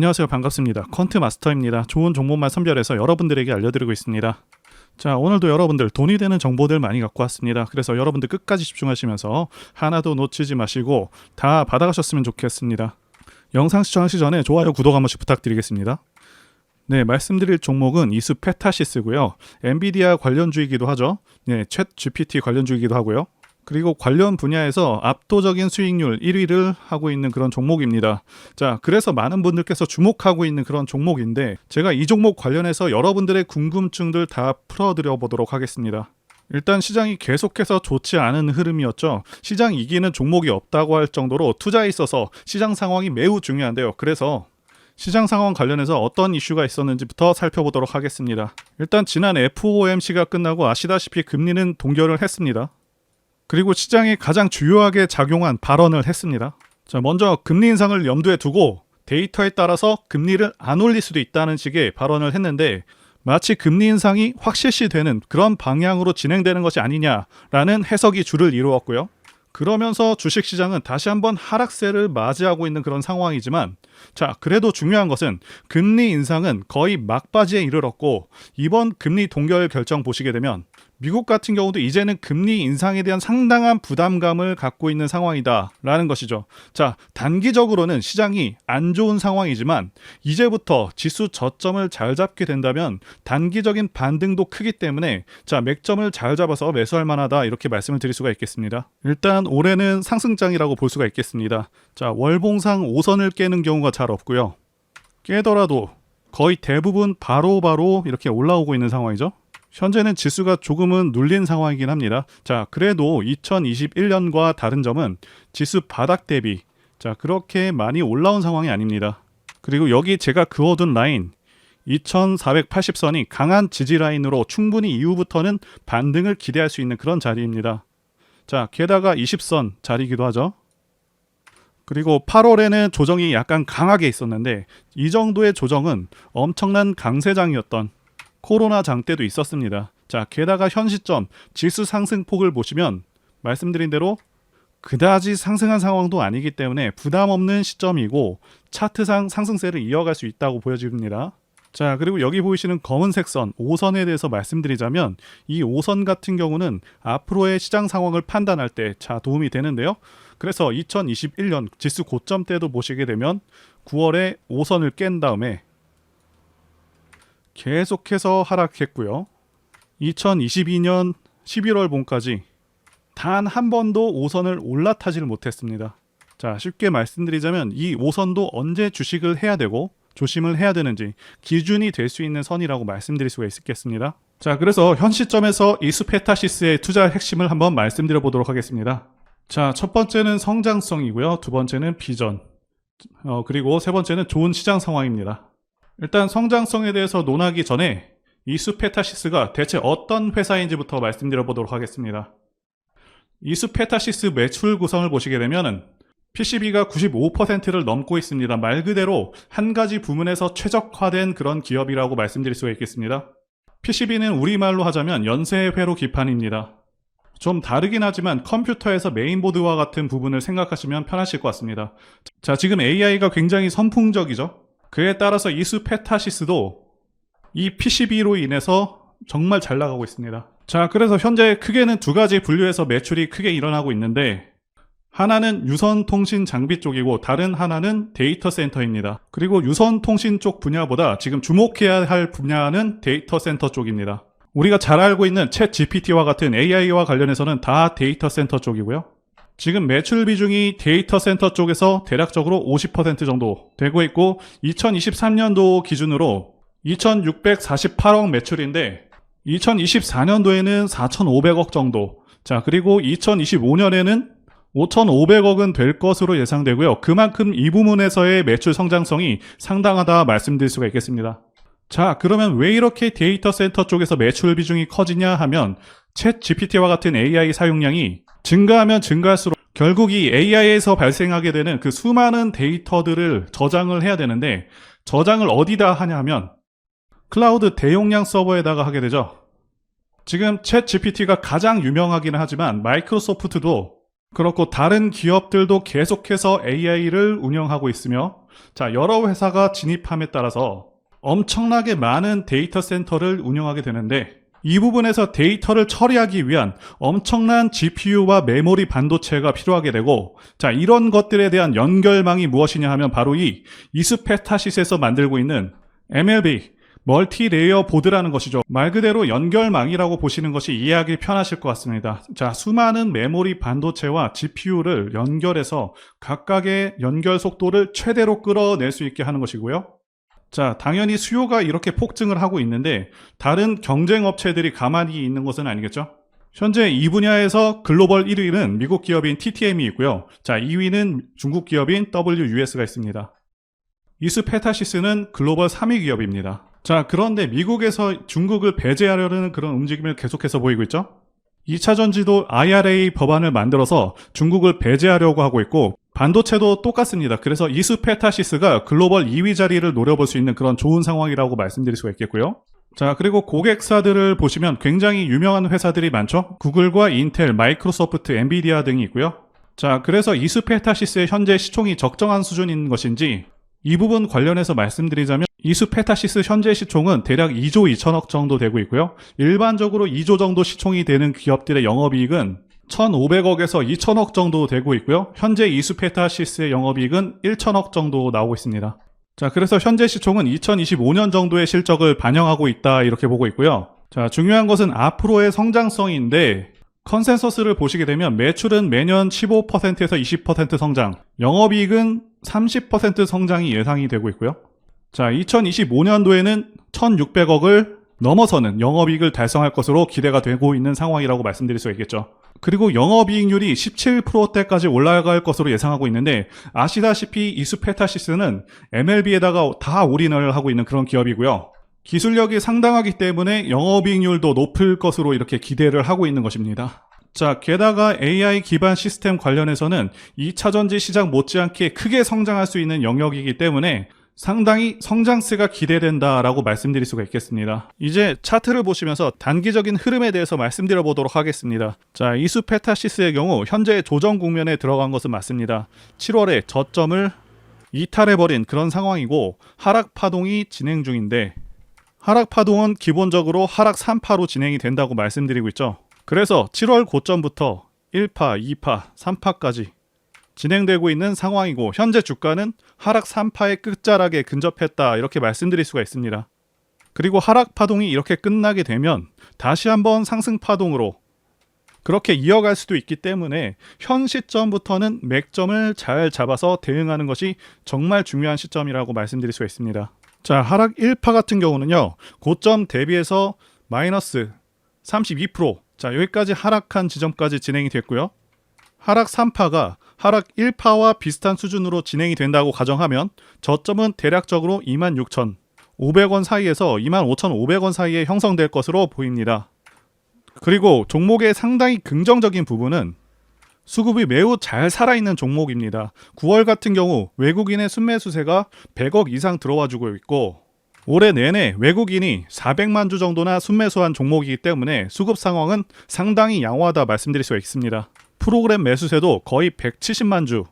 안녕하세요. 반갑습니다. 컨트 마스터입니다. 좋은 종목만 선별해서 여러분들에게 알려드리고 있습니다. 자, 오늘도 여러분들 돈이 되는 정보들 많이 갖고 왔습니다. 그래서 여러분들 끝까지 집중하시면서 하나도 놓치지 마시고 다 받아가셨으면 좋겠습니다. 영상 시청하시기 전에 좋아요, 구독 한 번씩 부탁드리겠습니다. 네, 말씀드릴 종목은 이수 페타시스고요. 엔비디아 관련주이기도 하죠. 네, 챗 GPT 관련주이기도 하고요. 그리고 관련 분야에서 압도적인 수익률 1위를 하고 있는 그런 종목입니다. 자, 그래서 많은 분들께서 주목하고 있는 그런 종목인데 제가 이 종목 관련해서 여러분들의 궁금증들 다 풀어드려 보도록 하겠습니다. 일단 시장이 계속해서 좋지 않은 흐름이었죠. 시장 이기는 종목이 없다고 할 정도로 투자에 있어서 시장 상황이 매우 중요한데요. 그래서 시장 상황 관련해서 어떤 이슈가 있었는지부터 살펴보도록 하겠습니다. 일단 지난 FOMC가 끝나고 아시다시피 금리는 동결을 했습니다. 그리고 시장에 가장 주요하게 작용한 발언을 했습니다. 자, 먼저 금리 인상을 염두에 두고 데이터에 따라서 금리를 안 올릴 수도 있다는 식의 발언을 했는데 마치 금리 인상이 확실시 되는 그런 방향으로 진행되는 것이 아니냐라는 해석이 주를 이루었고요. 그러면서 주식시장은 다시 한번 하락세를 맞이하고 있는 그런 상황이지만 자 그래도 중요한 것은 금리 인상은 거의 막바지에 이르렀고 이번 금리 동결 결정 보시게 되면 미국 같은 경우도 이제는 금리 인상에 대한 상당한 부담감을 갖고 있는 상황이다라는 것이죠. 자, 단기적으로는 시장이 안 좋은 상황이지만 이제부터 지수 저점을 잘 잡게 된다면 단기적인 반등도 크기 때문에 자, 맥점을 잘 잡아서 매수할 만하다 이렇게 말씀을 드릴 수가 있겠습니다. 일단 올해는 상승장이라고 볼 수가 있겠습니다. 자, 월봉상 5선을 깨는 경우가 잘 없고요. 깨더라도 거의 대부분 바로바로 바로 이렇게 올라오고 있는 상황이죠. 현재는 지수가 조금은 눌린 상황이긴 합니다. 자, 그래도 2021년과 다른 점은 지수 바닥 대비 자, 그렇게 많이 올라온 상황이 아닙니다. 그리고 여기 제가 그어둔 라인 2480선이 강한 지지 라인으로 충분히 이후부터는 반등을 기대할 수 있는 그런 자리입니다. 자, 게다가 20선 자리이기도 하죠. 그리고 8월에는 조정이 약간 강하게 있었는데 이 정도의 조정은 엄청난 강세장이었던 코로나 장 때도 있었습니다. 자, 게다가 현 시점 지수 상승폭을 보시면 말씀드린 대로 그다지 상승한 상황도 아니기 때문에 부담 없는 시점이고 차트상 상승세를 이어갈 수 있다고 보여집니다. 자, 그리고 여기 보이시는 검은색 선 5선에 대해서 말씀드리자면 이 5선 같은 경우는 앞으로의 시장 상황을 판단할 때 자 도움이 되는데요. 그래서 2021년 지수 고점 때도 보시게 되면 9월에 5선을 깬 다음에 계속해서 하락했고요. 2022년 11월 봄까지 단 한 번도 5선을 올라타지를 못했습니다. 자, 쉽게 말씀드리자면 이 5선도 언제 주식을 해야 되고 조심을 해야 되는지 기준이 될 수 있는 선이라고 말씀드릴 수가 있겠습니다. 자, 그래서 현 시점에서 이수페타시스의 투자 핵심을 한번 말씀드려 보도록 하겠습니다. 자, 첫 번째는 성장성이고요. 두 번째는 비전. 어, 그리고 세 번째는 좋은 시장 상황입니다. 일단 성장성에 대해서 논하기 전에 이수페타시스가 대체 어떤 회사인지부터 말씀드려 보도록 하겠습니다. 이수페타시스 매출 구성을 보시게 되면은 PCB가 95%를 넘고 있습니다. 말 그대로 한 가지 부문에서 최적화된 그런 기업이라고 말씀드릴 수가 있겠습니다. PCB는 우리말로 하자면 연쇄회로 기판입니다. 좀 다르긴 하지만 컴퓨터에서 메인보드와 같은 부분을 생각하시면 편하실 것 같습니다. 자, 지금 AI가 굉장히 선풍적이죠? 그에 따라서 이수 페타시스도 이 PCB로 인해서 정말 잘 나가고 있습니다. 자, 그래서 현재 크게는 두 가지 분류에서 매출이 크게 일어나고 있는데 하나는 유선 통신 장비 쪽이고 다른 하나는 데이터 센터입니다. 그리고 유선 통신 쪽 분야보다 지금 주목해야 할 분야는 데이터 센터 쪽입니다. 우리가 잘 알고 있는 챗 GPT와 같은 AI와 관련해서는 다 데이터 센터 쪽이고요. 지금 매출 비중이 데이터 센터 쪽에서 대략적으로 50% 정도 되고 있고 2023년도 기준으로 2648억 매출인데 2024년도에는 4500억 정도 자 그리고 2025년에는 5,500억은 될 것으로 예상되고요. 그만큼 이 부문에서의 매출 성장성이 상당하다 말씀드릴 수가 있겠습니다. 자, 그러면 왜 이렇게 데이터 센터 쪽에서 매출 비중이 커지냐 하면 챗 GPT와 같은 AI 사용량이 증가하면 증가할수록 결국 이 AI에서 발생하게 되는 그 수많은 데이터들을 저장을 해야 되는데 저장을 어디다 하냐면 클라우드 대용량 서버에다가 하게 되죠. 지금 챗 GPT가 가장 유명하기는 하지만 마이크로소프트도 그렇고 다른 기업들도 계속해서 AI를 운영하고 있으며 자, 여러 회사가 진입함에 따라서 엄청나게 많은 데이터 센터를 운영하게 되는데 이 부분에서 데이터를 처리하기 위한 엄청난 GPU와 메모리 반도체가 필요하게 되고 자 이런 것들에 대한 연결망이 무엇이냐 하면 바로 이 이스페타시스에서 만들고 있는 MLB 멀티 레이어 보드라는 것이죠. 말 그대로 연결망이라고 보시는 것이 이해하기 편하실 것 같습니다. 자, 수많은 메모리 반도체와 GPU를 연결해서 각각의 연결 속도를 최대로 끌어낼 수 있게 하는 것이고요. 자, 당연히 수요가 이렇게 폭증을 하고 있는데 다른 경쟁 업체들이 가만히 있는 것은 아니겠죠? 현재 이 분야에서 글로벌 1위는 미국 기업인 TTM이 있고요. 자, 2위는 중국 기업인 WUS가 있습니다. 이스페타시스는 글로벌 3위 기업입니다. 자, 그런데 미국에서 중국을 배제하려는 그런 움직임을 계속해서 보이고 있죠? 2차 전지도 IRA 법안을 만들어서 중국을 배제하려고 하고 있고 반도체도 똑같습니다. 그래서 이스페타시스가 글로벌 2위 자리를 노려볼 수 있는 그런 좋은 상황이라고 말씀드릴 수가 있겠고요. 자, 그리고 고객사들을 보시면 굉장히 유명한 회사들이 많죠? 구글과 인텔, 마이크로소프트, 엔비디아 등이 있고요. 자, 그래서 이스페타시스의 현재 시총이 적정한 수준인 것인지 이 부분 관련해서 말씀드리자면 이스페타시스 현재 시총은 대략 2조 2천억 정도 되고 있고요. 일반적으로 2조 정도 시총이 되는 기업들의 영업이익은 1,500억에서 2천억 정도 되고 있고요. 현재 이스페타시스의 영업이익은 1천억 정도 나오고 있습니다. 자, 그래서 현재 시총은 2025년 정도의 실적을 반영하고 있다 이렇게 보고 있고요. 자, 중요한 것은 앞으로의 성장성인데 컨센서스를 보시게 되면 매출은 매년 15%에서 20% 성장, 영업이익은 30% 성장이 예상이 되고 있고요. 자, 2025년도에는 1,600억을 넘어서는 영업이익을 달성할 것으로 기대가 되고 있는 상황이라고 말씀드릴 수 있겠죠. 그리고 영업이익률이 17%대까지 올라갈 것으로 예상하고 있는데 아시다시피 이스페타시스는 MLB에다가 다 올인을 하고 있는 그런 기업이고요. 기술력이 상당하기 때문에 영업이익률도 높을 것으로 이렇게 기대를 하고 있는 것입니다. 자, 게다가 AI 기반 시스템 관련해서는 2차 전지 시장 못지않게 크게 성장할 수 있는 영역이기 때문에 상당히 성장세가 기대된다라고 말씀드릴 수가 있겠습니다. 이제 차트를 보시면서 단기적인 흐름에 대해서 말씀드려 보도록 하겠습니다. 자, 이수 페타시스의 경우 현재 조정 국면에 들어간 것은 맞습니다. 7월에 저점을 이탈해버린 그런 상황이고 하락 파동이 진행 중인데 하락 파동은 기본적으로 하락 3파로 진행이 된다고 말씀드리고 있죠. 그래서 7월 고점부터 1파, 2파, 3파까지 진행되고 있는 상황이고 현재 주가는 하락 3파의 끝자락에 근접했다 이렇게 말씀드릴 수가 있습니다. 그리고 하락 파동이 이렇게 끝나게 되면 다시 한번 상승 파동으로 그렇게 이어갈 수도 있기 때문에 현 시점부터는 맥점을 잘 잡아서 대응하는 것이 정말 중요한 시점이라고 말씀드릴 수가 있습니다. 자, 하락 1파 같은 경우는요. 고점 대비해서 마이너스 32%. 자, 여기까지 하락한 지점까지 진행이 됐고요. 하락 3파가 하락 1파와 비슷한 수준으로 진행이 된다고 가정하면 저점은 대략적으로 26,500원 사이에서 25,500원 사이에 형성될 것으로 보입니다. 그리고 종목의 상당히 긍정적인 부분은 수급이 매우 잘 살아있는 종목입니다. 9월 같은 경우 외국인의 순매수세가 100억 이상 들어와 주고 있고 올해 내내 외국인이 400만 주 정도나 순매수한 종목이기 때문에 수급 상황은 상당히 양호하다 말씀드릴 수가 있습니다. 프로그램 매수세도 거의 170만 주,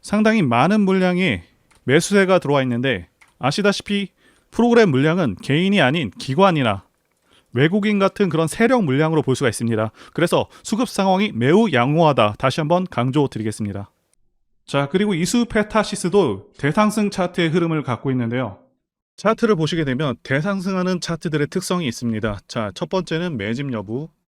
상당히 많은 물량의 매수세가 들어와 있는데 아시다시피 프로그램 물량은 개인이 아닌 기관이나 외국인 같은 그런 세력 물량으로 볼 수가 있습니다. 그래서 수급 상황이 매우 양호하다. 다시 한번 강조드리겠습니다. 자, 그리고 이수 페타시스도 대상승 차트의 흐름을 갖고 있는데요. 차트를 보시게 되면 대상승하는 차트들의 특성이 있습니다. 자, 첫 번째는 매집 여부.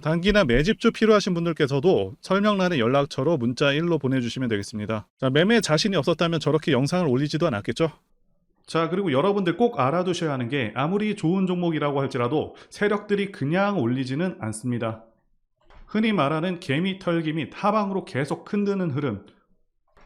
단기나 매집주 필요하신 분들께서도 설명란에 연락처로 문자 1로 보내주시면 되겠습니다. 자 매매 자신이 없었다면 저렇게 영상을 올리지도 않았겠죠? 자, 그리고 여러분들 꼭 알아두셔야 하는 게 아무리 좋은 종목이라고 할지라도 세력들이 그냥 올리지는 않습니다. 흔히 말하는 개미 털기 및 하방으로 계속 흔드는 흐름.